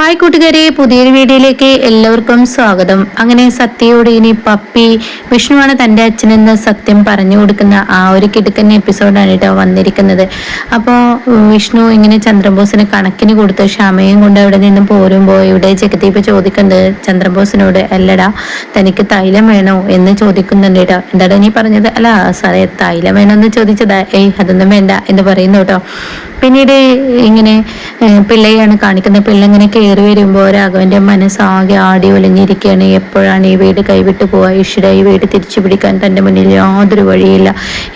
Hi കൂട്ടുകാരെ പുതിയൊരു വീഡിയോയിലേക്ക് എല്ലാവർക്കും സ്വാഗതം. അങ്ങനെ സത്യയോട് ഇനി പപ്പി വിഷ്ണുവാണ് തന്റെ അച്ഛനെന്ന് സത്യം പറഞ്ഞു കൊടുക്കുന്ന ആ ഒരു കിടുക്കുന്ന എപ്പിസോഡാണ് കേട്ടോ വന്നിരിക്കുന്നത്. അപ്പോൾ വിഷ്ണു ഇങ്ങനെ ചന്ദ്രബോസിന് കണക്കിന് കൊടുത്ത് ക്ഷമയും കൊണ്ട് അവിടെ നിന്ന് പോരുമ്പോൾ ഇവിടെ ജഗദീപ് ചോദിക്കുന്നത് ചന്ദ്രബോസിനോട് അല്ലടാ തനിക്ക് തൈലം വേണോ? എന്ന് ചോദിക്കുന്നുണ്ട് കേട്ടോ. എന്താടാ നീ പറഞ്ഞത്? അല്ല സാറേ തൈലം വേണോ എന്ന് ചോദിച്ചതാ. ഏയ് അതൊന്നും വേണ്ട എന്ന് പറയുന്നു കേട്ടോ. പിന്നീട് ഇങ്ങനെ പിള്ളയാണ് കാണിക്കുന്ന കാണിക്കുന്നത്. പിള്ള ഇങ്ങനെ കയറി വരുമ്പോൾ രാഘവന്റെ മനസ്സാകെ ആടി ഒലഞ്ഞിരിക്കുകയാണ് എപ്പോഴാണ് ഈ വീട് കൈവിട്ട് പോവാ ഈശ്വര ഈ വീട് തിരിച്ചു പിടിക്കാൻ തന്റെ മുന്നിൽ യാതൊരു വഴിയില്ല.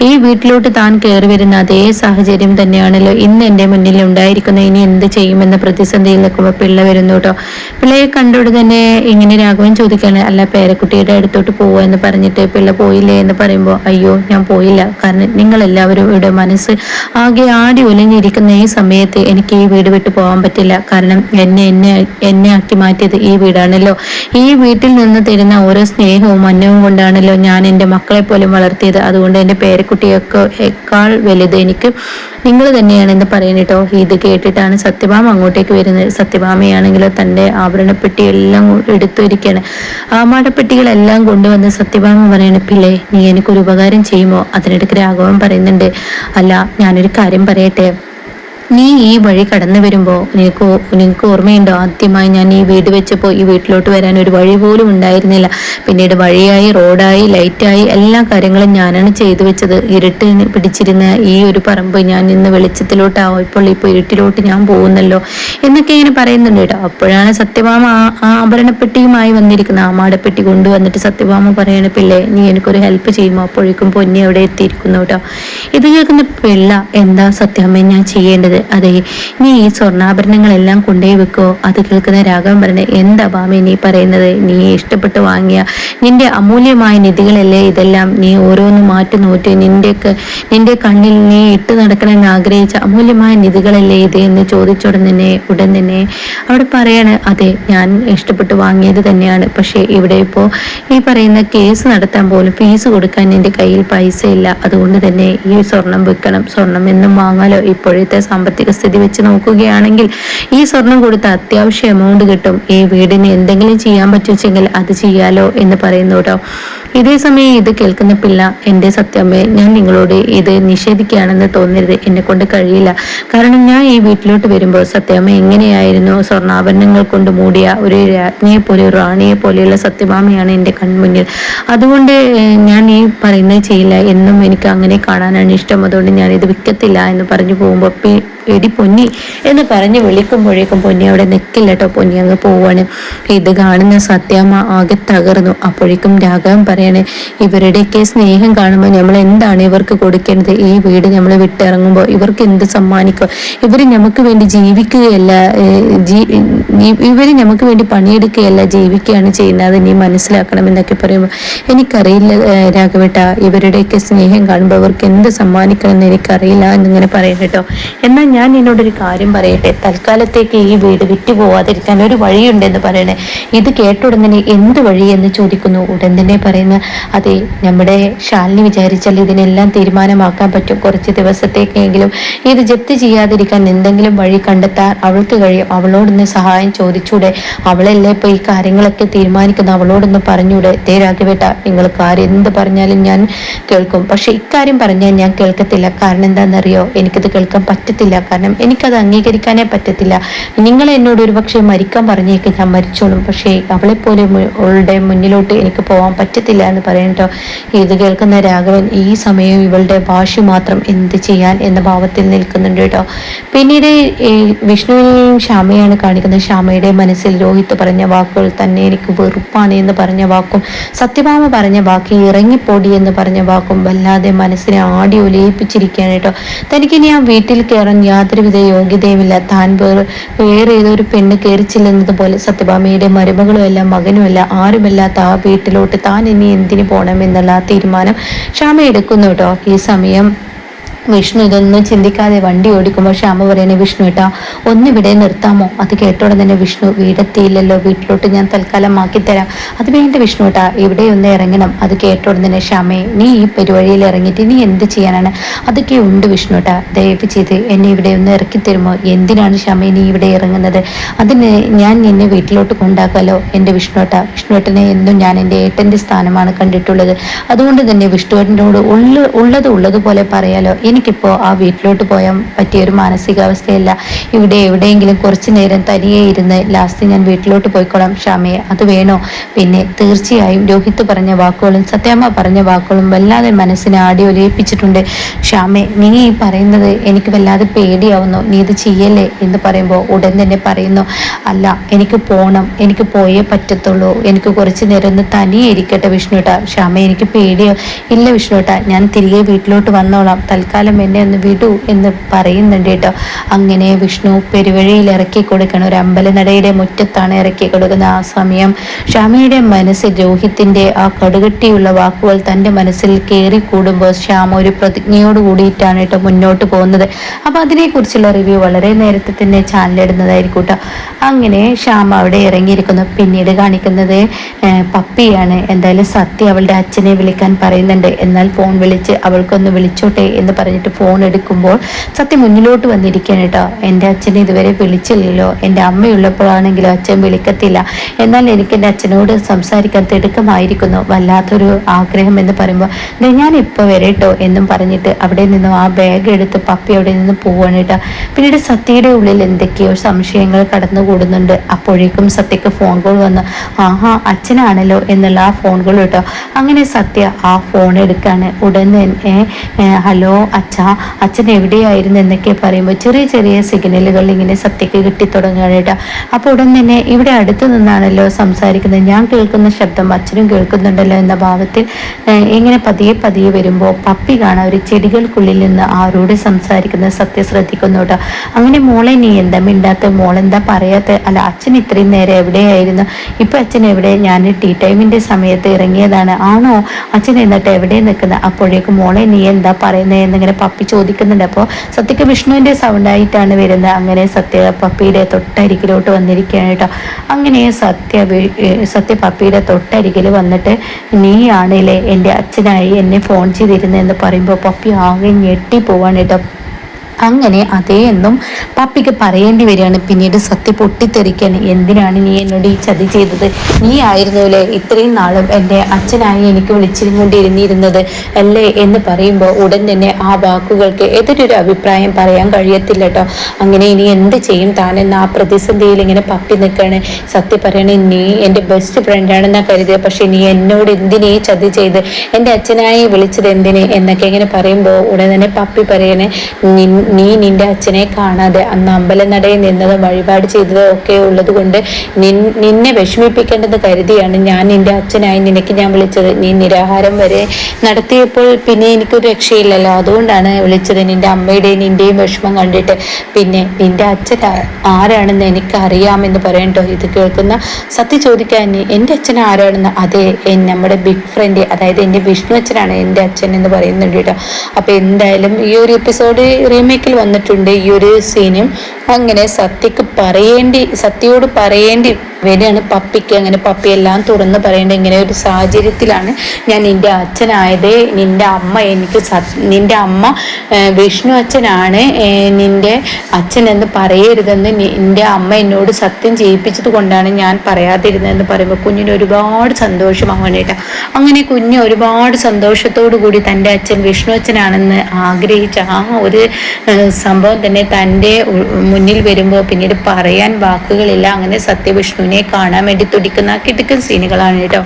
ഈ വീട്ടിലോട്ട് താൻ കയറി വരുന്ന അതേ സാഹചര്യം തന്നെയാണല്ലോ ഇന്ന് എന്റെ മുന്നിൽ ഉണ്ടായിരിക്കുന്ന ഇനി എന്ത് ചെയ്യുമെന്ന പ്രതിസന്ധിയിൽ നിൽക്കുമ്പോൾ പിള്ള വരുന്നു കേട്ടോ പിള്ളയെ കണ്ടോട് തന്നെ ഇങ്ങനെ രാഘവൻ ചോദിക്കുകയാണ് അല്ല പേരക്കുട്ടിയുടെ അടുത്തോട്ട് പോവുക എന്ന് പറഞ്ഞിട്ട് പിള്ള പോയില്ലേ എന്ന് പറയുമ്പോൾ അയ്യോ ഞാൻ പോയില്ല. കാരണം നിങ്ങൾ എല്ലാവരും ഇവിടെ മനസ്സ് ആകെ ആടി ഒലിഞ്ഞിരിക്കുന്ന ഈ സമയത്ത് എനിക്ക് ഈ വീട് വിട്ട് പോകാൻ പറ്റില്ല. കാരണം എന്നെ എന്നെ എന്നെ ആക്കി മാറ്റിയത് ഈ വീടാണല്ലോ. ഈ വീട്ടിൽ നിന്ന് തരുന്ന ഓരോ സ്നേഹവും അന്നവും കൊണ്ടാണല്ലോ ഞാൻ എന്റെ മക്കളെ പോലും വളർത്തിയത്. അതുകൊണ്ട് എന്റെ പേരക്കുട്ടിയൊക്കെ എക്കാൾ വലുത് എനിക്ക് നിങ്ങൾ തന്നെയാണെന്ന് പറയുന്നത് കേട്ടോ. ഇത് കേട്ടിട്ടാണ് സത്യഭാമ അങ്ങോട്ടേക്ക് വരുന്നത്. സത്യഭാമയാണെങ്കിൽ തന്റെ ആഭരണപ്പെട്ടി എല്ലാം എടുത്തിരിക്കുകയാണ് ആമാടപ്പെട്ടികളെല്ലാം കൊണ്ടുവന്ന് സത്യഭാമ പറയാണ് പിള്ളേ നീ എനിക്കൊരു ഉപകാരം ചെയ്യുമോ? അതിനിടയ്ക്ക് രാഘവൻ പറയുന്നുണ്ട് അല്ല ഞാനൊരു കാര്യം പറയട്ടെ. നീ ഈ വഴി കടന്നു വരുമ്പോൾ നിനക്ക് നിനക്ക് ഓർമ്മയുണ്ടോ? ആദ്യമായി ഞാൻ ഈ വീട് വെച്ചപ്പോൾ ഈ വീട്ടിലോട്ട് വരാൻ ഒരു വഴി പോലും ഉണ്ടായിരുന്നില്ല. പിന്നീട് വഴിയായി റോഡായി ലൈറ്റായി എല്ലാ കാര്യങ്ങളും ഞാനാണ് ചെയ്തു വെച്ചത്. ഇരുട്ട് പിടിച്ചിരുന്ന ഈ ഒരു പറമ്പ് ഞാൻ ഇന്ന് വെളിച്ചത്തിലോട്ടാവും. ഇപ്പോൾ ഇപ്പോൾ ഇരുട്ടിലോട്ട് ഞാൻ പോകുന്നല്ലോ എന്നൊക്കെ ഇങ്ങനെ പറയുന്നുണ്ട് കേട്ടോ. അപ്പോഴാണ് സത്യഭാമ ആ ആഭരണപ്പെട്ടിയുമായി ആ മാടപ്പെട്ടി കൊണ്ടുവന്നിട്ട് സത്യഭാമ പറയണ പിള്ളേ നീ എനിക്കൊരു ഹെൽപ്പ് ചെയ്യുമോ? അപ്പോഴേക്കും പൊന്നി അവിടെ എത്തിയിരിക്കുന്നു കേട്ടോ. ഇത് കേൾക്കുന്ന പിള്ള എന്താ സത്യാമ്മ ഞാൻ ചെയ്യേണ്ടത്? അതെ നീ ഈ സ്വർണാഭരണങ്ങളെല്ലാം കൊണ്ടേ വെക്കോ. അത് കേൾക്കുന്ന രാഘവൻ പറഞ്ഞത് എന്താ ഭാമി നീ പറയുന്നത്? നീ ഇഷ്ടപ്പെട്ട് വാങ്ങിയ നിന്റെ അമൂല്യമായ നിധികളല്ലേ ഇതെല്ലാം? നീ ഓരോന്നും മാറ്റി നോറ്റ്. നിന്റെയൊക്കെ നിന്റെ കണ്ണിൽ നീ ഇട്ട് നടക്കണമെന്ന് ആഗ്രഹിച്ച അമൂല്യമായ നിധികളല്ലേ ഇത്? എന്ന് ചോദിച്ചുടൻ തന്നെ ഉടൻ തന്നെ അവിടെ പറയാണ് അതെ ഞാൻ ഇഷ്ടപ്പെട്ട് വാങ്ങിയത് തന്നെയാണ്. പക്ഷേ ഇവിടെ ഇപ്പോൾ ഈ പറയുന്ന കേസ് നടത്താൻ പോലും ഫീസ് കൊടുക്കാൻ എന്റെ കയ്യിൽ പൈസ ഇല്ല അതുകൊണ്ട് തന്നെ ഈ സ്വർണം വെക്കണം. സ്വർണം എന്നും വാങ്ങാലോ? ഇപ്പോഴത്തെ സാമ്പത്തിക സ്ഥിതി വെച്ച് നോക്കുകയാണെങ്കിൽ ഈ സ്വർണം കൊടുത്ത അത്യാവശ്യം എമൗണ്ട് കിട്ടും. ഈ വീടിന് എന്തെങ്കിലും ചെയ്യാൻ പറ്റുവെച്ചെങ്കിൽ അത് ചെയ്യാലോ എന്ന് പറയുന്നു കേട്ടോ. ഇതേ സമയം ഇത് കേൾക്കുന്ന പിള്ള എന്റെ സത്യമ്മേ ഞാൻ നിങ്ങളോട് ഇത് നിഷേധിക്കുകയാണെന്ന് തോന്നരുത്. എന്നെ കൊണ്ട് കഴിയില്ല. കാരണം ഞാൻ ഈ വീട്ടിലോട്ട് വരുമ്പോൾ സത്യമ്മ എങ്ങനെയായിരുന്നു സ്വർണാഭരണങ്ങൾ കൊണ്ട് മൂടിയ ഒരു രാജ്ഞിയെ പോലെ ഒരു റാണിയെ പോലെയുള്ള സത്യഭാമയാണ് എന്റെ കൺമുന്നിൽ. അതുകൊണ്ട് ഞാൻ ഈ പറയുന്നത് ചെയ്യില്ല. എന്നും എനിക്ക് അങ്ങനെ കാണാനാണ് ഇഷ്ടം. അതുകൊണ്ട് ഞാൻ ഇത് വിൽക്കത്തില്ല എന്ന് പറഞ്ഞു പോകുമ്പോൾ എടി പൊന്നി എന്ന് പറഞ്ഞ് വിളിക്കുമ്പോഴേക്കും പൊന്നി അവിടെ നിൽക്കില്ല കേട്ടോ പൊന്നി അങ്ങ് പോവാണ്. ഇത് കാണുന്ന സത്യമ്മ ആകെ തകർന്നു. അപ്പോഴേക്കും രാഘവൻ പറയാണ് ഇവരുടെയൊക്കെ സ്നേഹം കാണുമ്പോൾ നമ്മൾ എന്താണ് ഇവർക്ക് കൊടുക്കേണ്ടത്? ഈ വീട് നമ്മൾ വിട്ടിറങ്ങുമ്പോൾ ഇവർക്ക് എന്ത് സമ്മാനിക്കും? ഇവർ നമുക്ക് വേണ്ടി ജീവിക്കുകയല്ല ഇവർ നമുക്ക് വേണ്ടി പണിയെടുക്കുകയല്ല ജീവിക്കുകയാണ് ചെയ്യുന്നത്. നീ മനസ്സിലാക്കണം എന്നൊക്കെ പറയുമ്പോൾ എനിക്കറിയില്ല രാഘവേട്ടാ ഇവരുടെയൊക്കെ സ്നേഹം കാണുമ്പോൾ അവർക്ക് എന്ത് സമ്മാനിക്കണം എന്ന് എനിക്കറിയില്ല എന്നിങ്ങനെ പറയും കേട്ടോ. എന്നാൽ ഞാൻ നിന്നോടൊരു കാര്യം പറയട്ടെ. തൽക്കാലത്തേക്ക് ഈ വീട് വിറ്റു പോവാതിരിക്കാൻ ഒരു വഴിയുണ്ടെന്ന് പറയണേ. ഇത് കേട്ട ഉടനെ എന്ത് വഴി എന്ന് ചോദിക്കുന്നു. ഉടൻ തന്നെ പറയുന്ന അതെ നമ്മുടെ ശാലിനി വിചാരിച്ചാൽ ഇതിനെല്ലാം തീരുമാനമാക്കാൻ പറ്റും. കുറച്ച് ദിവസത്തേക്കെങ്കിലും ഇത് ജപ്തി ചെയ്യാതിരിക്കാൻ എന്തെങ്കിലും വഴി കണ്ടെത്താൻ അവൾക്ക് കഴിയും. അവളോടൊന്ന് സഹായം ചോദിച്ചൂടെ. അവളല്ലേ ഇപ്പൊ ഈ കാര്യങ്ങളൊക്കെ തീരുമാനിക്കുന്ന അവളോടൊന്ന് പറഞ്ഞൂടെ. ദേ രാഘവേട്ട നിങ്ങൾ കാര്യം എന്ത് പറഞ്ഞാലും ഞാൻ കേൾക്കും. പക്ഷെ ഇക്കാര്യം പറഞ്ഞാൽ ഞാൻ കേൾക്കത്തില്ല. കാരണം എന്താണെന്നറിയോ? എനിക്കത് കേൾക്കാൻ പറ്റത്തില്ല. കാരണം എനിക്കത് അംഗീകരിക്കാനേ പറ്റത്തില്ല. നിങ്ങൾ എന്നോട് ഒരു പക്ഷേ മരിക്കാൻ പറഞ്ഞേക്ക് ഞാൻ മരിച്ചോളും. പക്ഷേ അവളെപ്പോലെ പോലെ അവളുടെ മുന്നിലോട്ട് എനിക്ക് പോകാൻ പറ്റത്തില്ല. എന്ന് പറയുന്നുട്ടോ ഇത് കേൾക്കുന്ന രാഘവൻ ഈ സമയം ഇവളുടെ വാശി മാത്രം എന്ത് ചെയ്യാൻ എന്ന ഭാവത്തിൽ നിൽക്കുന്നുണ്ട് കേട്ടോ. പിന്നീട് വിഷ്ണുവിനെയും ശ്യാമയാണ് കാണിക്കുന്നത്. ശ്യാമയുടെ മനസ്സിൽ രോഹിത് പറഞ്ഞ വാക്കുകൾ തന്നെ എനിക്ക് വെറുപ്പാണ് എന്ന് പറഞ്ഞ വാക്കും സത്യഭാമ പറഞ്ഞ വാക്ക് ഇറങ്ങിപ്പോടി എന്ന് പറഞ്ഞ വാക്കും വല്ലാതെ മനസ്സിനെ ആടി ഒലയിപ്പിച്ചിരിക്കുകയാണ് കേട്ടോ. തനിക്കിനി ആ വീട്ടിൽ കയറാൻ യാതൊരുവിധ യോഗ്യതയുമില്ല. താൻ വേറെ വേറെ ഏതൊരു പെണ്ണ് കയറിച്ചില്ലെന്നത് സത്യഭാമയുടെ സത്യഭാമയുടെ മരുമകളുമല്ല മകനുമല്ല ആരുമല്ലാത്ത ആ വീട്ടിലോട്ട് താൻ ഇനി എന്തിനു പോകണം എന്നുള്ള തീരുമാനം ക്ഷാമ എടുക്കുന്നു കേട്ടോ. ഈ സമയം വിഷ്ണു ഇതൊന്നും ചിന്തിക്കാതെ വണ്ടി ഓടിക്കുമ്പോൾ ശ്യാമ പറയണേ വിഷ്ണു ഏട്ടാ ഒന്നിവിടെ നിർത്താമോ? അത് കേട്ടോടെ തന്നെ വിഷ്ണു വീടെത്തിയില്ലല്ലോ വീട്ടിലോട്ട് ഞാൻ തൽക്കാലം ആക്കിത്തരാം അത് വേണ്ട വിഷ്ണു ഏട്ടാ ഇവിടെ ഒന്ന് ഇറങ്ങണം. അത് കേട്ടോടെ തന്നെ ശ്യാമേ നീ ഈ പരിപാടിയിൽ ഇറങ്ങിയിട്ട് നീ എന്ത് ചെയ്യാനാണ്? അതൊക്കെ ഉണ്ട് വിഷ്ണു ഏട്ടാ ദയവ് ചെയ്ത് എന്നെ ഇവിടെ ഒന്ന് ഇറക്കി തരുമോ? എന്തിനാണ് ശ്യാമേ നീ ഇവിടെ ഇറങ്ങുന്നത്? അതിന് ഞാൻ നിന്നെ വീട്ടിലോട്ട് കൊണ്ടാക്കാലോ എന്റെ വിഷ്ണുവേട്ട വിഷ്ണുവേട്ടനെ എന്നും ഞാൻ എന്റെ ഏട്ടന്റെ സ്ഥാനമാണ് കണ്ടിട്ടുള്ളത്. അതുകൊണ്ട് തന്നെ വിഷ്ണുവേട്ടനോട് ഉള്ള ഉള്ളത് ഉള്ളതുപോലെ പറയാലോ. എനിക്കിപ്പോൾ ആ വീട്ടിലോട്ട് പോയാൽ പറ്റിയ ഒരു മാനസികാവസ്ഥയല്ല. ഇവിടെ എവിടെയെങ്കിലും കുറച്ച് നേരം തനിയെ ഇരുന്ന് ലാസ്റ്റ് ഞാൻ വീട്ടിലോട്ട് പോയിക്കോളാം ക്ഷമയെ അത് വേണോ? പിന്നെ തീർച്ചയായും രോഹിത് പറഞ്ഞ വാക്കുകളും സത്യാമ്മ പറഞ്ഞ വാക്കുകളും വല്ലാതെ മനസ്സിനെ ആടി ഒലിയിപ്പിച്ചിട്ടുണ്ട് ക്ഷാമെ നീ ഈ പറയുന്നത് എനിക്ക് വല്ലാതെ പേടിയാവുന്നു. നീ ഇത് ചെയ്യല്ലേ എന്ന് പറയുമ്പോൾ ഉടൻ തന്നെ പറയുന്നു. അല്ല എനിക്ക് പോകണം എനിക്ക് പോയേ പറ്റത്തുള്ളൂ. എനിക്ക് കുറച്ച് നേരം ഒന്ന് തനിയെ ഇരിക്കട്ടെ വിഷ്ണുട്ട. ക്ഷാമ എനിക്ക് പേടിയോ. ഇല്ല വിഷ്ണുട്ട ഞാൻ തിരികെ വീട്ടിലോട്ട് വന്നോളാം. തൽക്കാലം തൽക്കാലം എന്നെ ഒന്ന് വിടൂ എന്ന് പറയുന്നുണ്ട് കേട്ടോ. അങ്ങനെ വിഷ്ണു പെരുവഴിയിൽ ഇറക്കി കൊടുക്കണം. ഒരു അമ്പലനടയുടെ മുറ്റത്താണ് ഇറക്കി കൊടുക്കുന്ന ആ സമയം. ശ്യാമയുടെ മനസ്സിൽ രോഹിത്തിന്റെ ആ കടുകട്ടിയുള്ള വാക്കുകൾ തന്റെ മനസ്സിൽ കയറി കൂടുമ്പോൾ ശ്യാമ ഒരു പ്രതിജ്ഞയോട് കൂടിയിട്ടാണ് കേട്ടോ മുന്നോട്ട് പോകുന്നത്. അപ്പൊ അതിനെക്കുറിച്ചുള്ള റിവ്യൂ വളരെ നേരത്തെ തന്നെ ചാനലിടുന്നതായിരിക്കും കേട്ടോ. അങ്ങനെ ശ്യാമ അവിടെ ഇറങ്ങിയിരിക്കുന്നു. പിന്നീട് കാണിക്കുന്നത് പപ്പിയാണ്. എന്തായാലും സത്യ അവളുടെ അച്ഛനെ വിളിക്കാൻ പറയുന്നുണ്ട്. എന്നാൽ ഫോൺ വിളിച്ച് അവൾക്കൊന്ന് വിളിച്ചോട്ടെ എന്ന് പറഞ്ഞിട്ട് ഫോൺ എടുക്കുമ്പോൾ സത്യം മുന്നിലോട്ട് വന്നിരിക്കുകയാണ് കേട്ടോ. എന്റെ അച്ഛനെ ഇതുവരെ വിളിച്ചില്ലല്ലോ. എന്റെ അമ്മയുള്ളപ്പോഴാണെങ്കിലും അച്ഛൻ വിളിക്കത്തില്ല. എന്നാൽ എനിക്ക് എന്റെ അച്ഛനോട് സംസാരിക്കാൻ തിടുക്കമായിരിക്കുന്നു. വല്ലാത്തൊരു ആഗ്രഹം എന്ന് പറയുമ്പോൾ ഞാൻ ഇപ്പോൾ വരട്ടോ എന്നും പറഞ്ഞിട്ട് അവിടെ നിന്നും ആ ബാഗ് എടുത്ത് പപ്പി അവിടെ നിന്ന് പോവാണ് കേട്ടോ. പിന്നീട് സത്യയുടെ ഉള്ളിൽ എന്തൊക്കെയോ സംശയങ്ങൾ കടന്നു കടന്നുകൂടുന്നുണ്ട്. അപ്പോഴേക്കും സത്യക്ക് ഫോൺ കോൾ വന്നു. ആഹാ അച്ഛനാണല്ലോ എന്നുള്ള ആ ഫോൺ കോൾ കേട്ടോ. അങ്ങനെ സത്യ ആ ഫോൺ എടുക്കാണ്. ഉടൻ തന്നെ ഹലോ അച്ഛ അച്ഛൻ എവിടെയായിരുന്നു എന്നൊക്കെ പറയുമ്പോൾ ചെറിയ ചെറിയ സിഗ്നലുകൾ ഇങ്ങനെ സത്യക്ക് കിട്ടിത്തുടങ്ങുകയാണ് കേട്ടോ. അപ്പോൾ ഉടൻ തന്നെ ഇവിടെ അടുത്ത് നിന്നാണല്ലോ സംസാരിക്കുന്നത്. ഞാൻ കേൾക്കുന്ന ശബ്ദം അച്ഛനും കേൾക്കുന്നുണ്ടല്ലോ എന്ന ഭാവത്തിൽ ഇങ്ങനെ പതിയെ പതിയെ വരുമ്പോൾ പപ്പി കാണാൻ ഒരു ചെടികൾക്കുള്ളിൽ നിന്ന് ആരോട് സംസാരിക്കുന്ന സത്യ ശ്രദ്ധിക്കുന്നു കേട്ടോ. അങ്ങനെ മോളെ നീ എന്താ മിണ്ടാത്ത? മോളെന്താ പറയാത്ത? അല്ല അച്ഛൻ ഇത്രയും നേരം എവിടെയായിരുന്നു? ഇപ്പൊ അച്ഛൻ എവിടെ? ഞാൻ ടീ ടൈമിന്റെ സമയത്ത് ഇറങ്ങിയതാണ്. ആണോ? അച്ഛൻ എന്നിട്ട് എവിടെ നിൽക്കുന്നത്? അപ്പോഴേക്കും മോളെ നീ എന്താ പറയുന്നത് എന്നിങ്ങനെ പപ്പി ചോദിക്കുന്നുണ്ട്. അപ്പോൾ സത്യക്ക് വിഷ്ണുവിന്റെ സൗണ്ടായിട്ടാണ് വരുന്നത്. അങ്ങനെ സത്യ പപ്പിയുടെ തൊട്ടരികിലോട്ട് വന്നിരിക്കുകയാണ് കേട്ടോ. അങ്ങനെ സത്യ സത്യ പപ്പിയുടെ തൊട്ടരികിൽ വന്നിട്ട് നീയാണല്ലേ എന്റെ അച്ഛനായി എന്നെ ഫോൺ ചെയ്തിരുന്നതെന്ന് പറയുമ്പോൾ പപ്പി ആകെ ഞെട്ടി പോവാണ് കേട്ടോ. അങ്ങനെ അതേ എന്നും പപ്പിക്ക് പറയേണ്ടി വരികയാണ്. പിന്നീട് സത്യ പൊട്ടിത്തെറിക്കാൻ എന്തിനാണ് നീ എന്നോട് ഈ ചതി ചെയ്തത്? നീ ആയിരുന്നുല്ലേ ഇത്രയും നാളും എന്റെ അച്ഛനായി എനിക്ക് വിളിച്ചിരുന്നുകൊണ്ടിരുന്നിരുന്നത് അല്ലേ എന്ന് പറയുമ്പോൾ ഉടൻ തന്നെ ആ വാക്കുകൾക്ക് എതിരൊരു അഭിപ്രായം പറയാൻ കഴിയത്തില്ല കേട്ടോ അങ്ങനെ ഇനി എന്ത് ചെയ്യും? താനെന്ന് ആ പ്രതിസന്ധിയിൽ ഇങ്ങനെ പപ്പി നിൽക്കുകയാണ്. സത്യ പറയണേ നീ എന്റെ ബെസ്റ്റ് ഫ്രണ്ടാണെന്നാണ് കരുതിയത്. പക്ഷേ നീ എന്നോട് എന്തിനീ ചതി ചെയ്ത്? എന്റെ അച്ഛനായി വിളിച്ചത് എന്തിനെ? എന്നൊക്കെ ഇങ്ങനെ പറയുമ്പോൾ ഉടൻ തന്നെ പപ്പി പറയണേ നീ നിന്റെ അച്ഛനെ കാണാതെ അന്ന് അമ്പലനടയിൽ നിന്നതും വഴിപാട് ചെയ്തതും ഒക്കെ ഉള്ളത് കൊണ്ട് നിന്നെ വിഷമിപ്പിക്കേണ്ടത് കരുതിയാണ് ഞാൻ നിന്റെ അച്ഛനായി നിനക്ക് ഞാൻ വിളിച്ചത്. നീ നിരാഹാരം വരെ നടത്തിയപ്പോൾ പിന്നെ എനിക്കൊരു രക്ഷയില്ലല്ലോ. അതുകൊണ്ടാണ് വിളിച്ചത് നിന്റെ അമ്മയുടെയും നിന്റെയും വിഷമം കണ്ടിട്ട്. പിന്നെ നിന്റെ അച്ഛൻ ആരാണെന്ന് എനിക്ക് അറിയാമെന്ന് പറയണ്ടോ ഇത് കേൾക്കുന്ന സത്യം ചോദിക്കാൻ എന്റെ അച്ഛൻ ആരാണെന്ന് അതെ നമ്മുടെ ബിഗ് ഫ്രണ്ട് അതായത് എന്റെ വിഷ്ണു അച്ഛനാണ് എന്റെ അച്ഛൻ എന്ന് പറയുന്നുണ്ട് കേട്ടോ അപ്പോൾ എന്തായാലും ഈ ഒരു എപ്പിസോഡ് റീമേക്ക് റീമേക്കിൽ വന്നിട്ടുണ്ട് ഈ ഒരു സീനും. അങ്ങനെ സത്യക്ക് പറയേണ്ടി സത്യയോട് പറയേണ്ടി വരികയാണ് പപ്പിക്ക് അങ്ങനെ പപ്പി എല്ലാം തുറന്ന് പറയേണ്ട ഇങ്ങനെ ഒരു സാഹചര്യത്തിലാണ് ഞാൻ നിന്റെ അച്ഛനായത്. നിന്റെ അമ്മ എനിക്ക് നിന്റെ അമ്മ വിഷ്ണു അച്ഛനാണ്. നിന്റെ അച്ഛൻ എന്ന് പറയരുതെന്ന് നിന്റെ അമ്മ എന്നോട് സത്യം ചെയ്യിപ്പിച്ചത് കൊണ്ടാണ് ഞാൻ പറയാതിരുന്നതെന്ന് പറയുമ്പോൾ കുഞ്ഞിന് ഒരുപാട് സന്തോഷം അങ്ങനെയിട്ട അങ്ങനെ കുഞ്ഞ് ഒരുപാട് സന്തോഷത്തോടു കൂടി തന്റെ അച്ഛൻ വിഷ്ണു അച്ഛനാണെന്ന് ആഗ്രഹിച്ച ആ ഒരു സംഭവം തന്നെ തന്റെ മുന്നിൽ വരുമ്പോൾ പിന്നീട് പറയാൻ വാക്കുകളില്ല. അങ്ങനെ സത്യവിഷ്ണുവിനെ കാണാൻ വേണ്ടി തുടിക്കുന്ന കിടുക്കൻ സീനുകളാണ് കേട്ടോ.